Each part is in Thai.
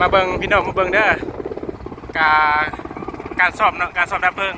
มาเบิงพี่น้องมาเบิงเด้อกาการสอบเนาะการสอบดับเพลิง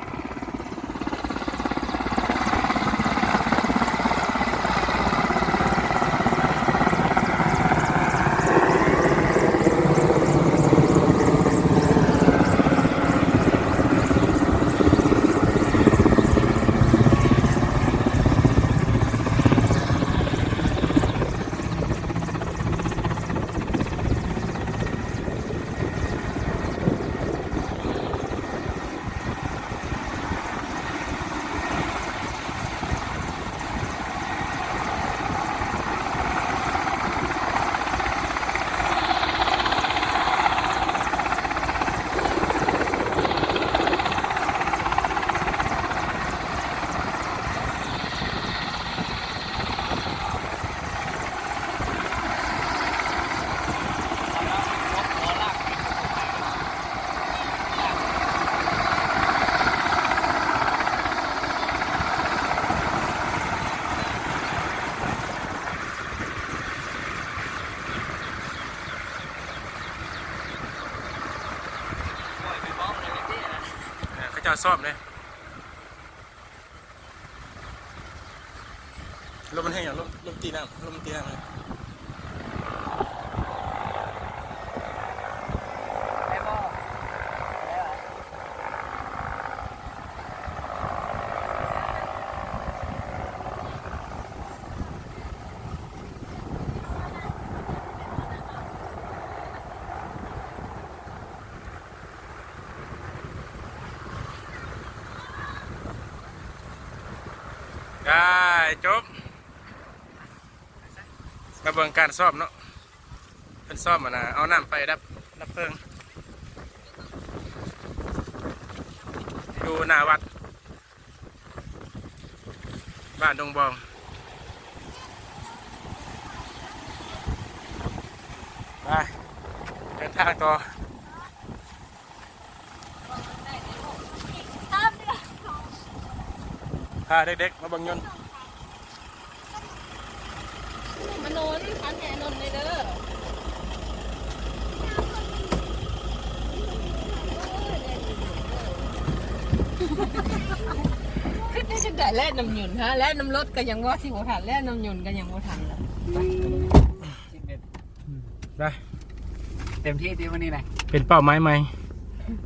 เขาจะซ่อมเลยลมมันแห้งอย่างลมลมตีน้ำลมตีน้ำเลย ได้จบมาเบิ่งการซ่อมเนาะเป็นซ่อมอะนะเอาน้ำไปดับดับเพลิงดูหน้าวัด บ้านดงบองไปเดินทางต่อ พาเด็กๆมาเบังยนต์มานนพันแหนนเลยเด้อคือได้จะได้แล่น้ำหยุนฮะแล่น้ำรถก็ยังว่าสิบ่ทันแล่น้ำหยุนก็ยังบ่ทันเลยได้เต็มที่ที่วันนี้นะเป็นเป้าหมายใหม่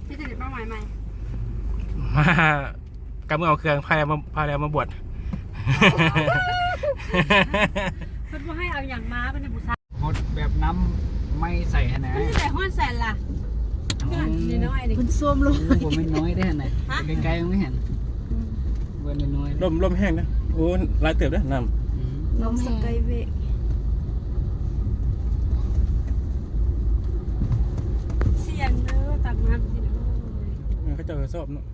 พี่จะได้เป้าหมายใหม่มา กำมือเอาเครื่องพาแล้วมาพาแล้วมาบวชเพิ่นบ่ให้เอาอย่างม้าเป็นผู้ชายหดแบบน้ำไม่ใส่ขนาดเพิ่นสิได้ฮ้อนแสนล่ะเพื่อนน้อยๆนี่มันซ่วมลงผมไม่น้อยได้ขนาดไกลๆไม่เห็นเบอร์น้อยลมลมแห้งนะโอ้หลายเติบนะน้ลมสกายเวกเสียงเด้อตักน้ำสิเด้อำเขาเจะสอบเนาะ